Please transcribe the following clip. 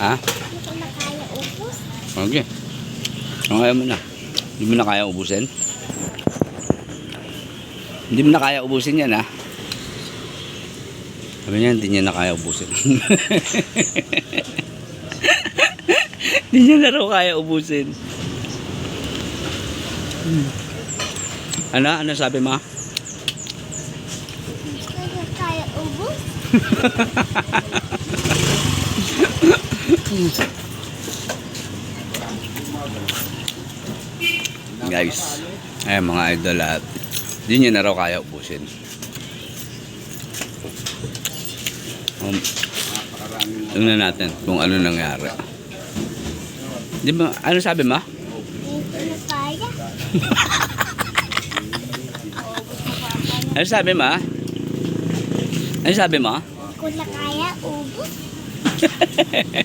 Ha? Hindi ko na kaya ubus. Okay. Ang kaya mo na. Hindi mo na kaya ubusin? Hindi mo na kaya ubusin yan, ha? Sabi niya, hindi niya na kaya ubusin. Hindi niya na raw kaya ubusin. Hmm. Ano? Ano sabi mo? Hindi ko na kaya ubus. Guys, ay mga idol at hindi niya na raw kaya ubusin. Um, tingnan natin kung ano nangyari. Di ba, ano sabi kaya. Ano sabi mo? Ano sabi? Hindi ko na kaya ubus.